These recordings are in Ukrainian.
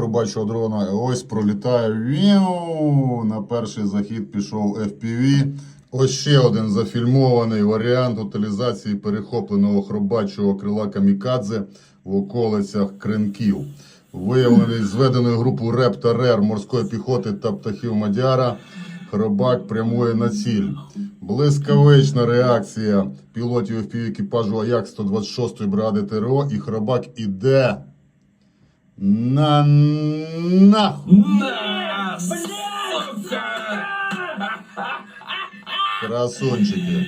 хробачого дрона. Ось пролітає. Віу! На перший захід пішов FPV. Ось ще один зафільмований варіант утилізації перехопленого хробачого крила камікадзе в околицях кринків. Виявлений зведеною групою РЕП та РЕР морської піхоти та птахів Мадяра. Хробак прямує на ціль. Блискавична реакція пілотів FPV екіпажу Аякс 126 бригади ТРО і хробак іде на нахуй. На! Красунчики.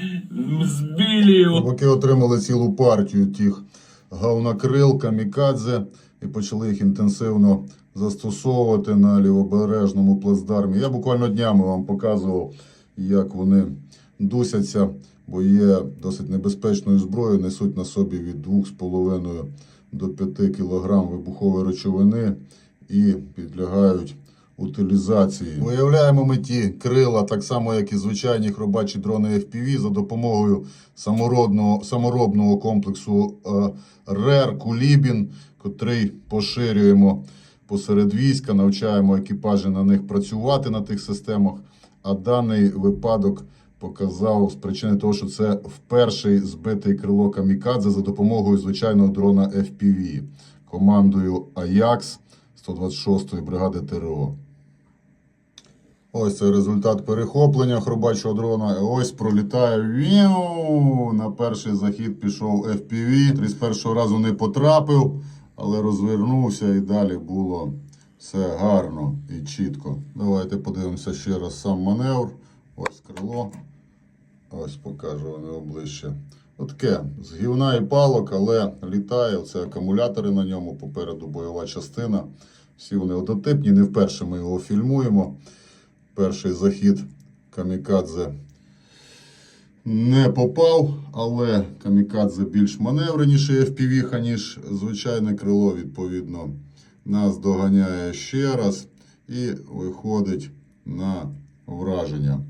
Збили його. Поки отримали цілу партію тих говнокрил, камікадзе і почали їх інтенсивно застосовувати на лівобережному плацдармі. Я буквально днями вам показував, як вони дусяться, бо є досить небезпечною зброєю, несуть на собі від 2,5 до 5 кг вибухової речовини і підлягають утилізації. Виявляємо ми ті крила, так само як і звичайні хробачі дрони FPV, за допомогою саморобного, саморобного комплексу е, РЕР Кулібін, котрий поширюємо посеред війська, навчаємо екіпажі на них працювати на тих системах. А даний випадок показав з причини того, що це вперше збитий крило камікадзе за допомогою звичайного дрона FPV командою Аякс 126-ї бригади ТРО. Ось це результат перехоплення хробачого дрона. Ось пролітає. Віу! На перший захід пішов FPV. 31 разу не потрапив, але розвернувся і далі було все гарно і чітко. Давайте подивимося ще раз сам маневр. Ось крило. Ось покажу вам його ближче. Отаке, з гівна і палок, але літає. Це акумулятори на ньому, попереду бойова частина. Всі вони однотипні, не вперше ми його фільмуємо. Перший захід камікадзе не попав, але камікадзе більш маневреніший FPV, ніж звичайне крило, відповідно, нас доганяє ще раз і виходить на враження.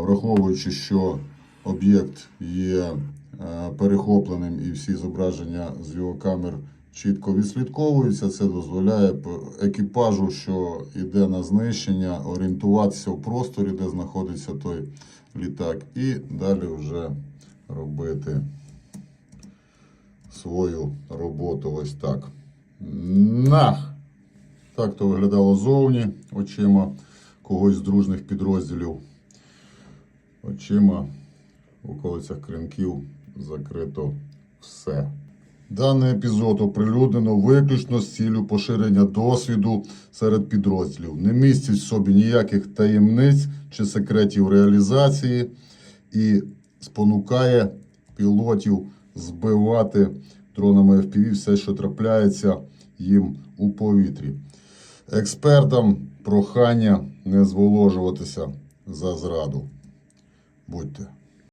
Враховуючи, що об'єкт є е, перехопленим і всі зображення з його камер чітко відслідковуються, це дозволяє екіпажу, що йде на знищення, орієнтуватися в просторі, де знаходиться той літак, і далі вже робити свою роботу ось так. Нах! Так то виглядало зовні очима когось з дружних підрозділів. Очима в околицях кринків закрито все. Даний епізод оприлюднено виключно з ціллю поширення досвіду серед підрозділів. Не містить в собі ніяких таємниць чи секретів реалізації і спонукає пілотів збивати дронами FPV все, що трапляється їм у повітрі. Експертам прохання не зволожуватися за зраду. Будьте.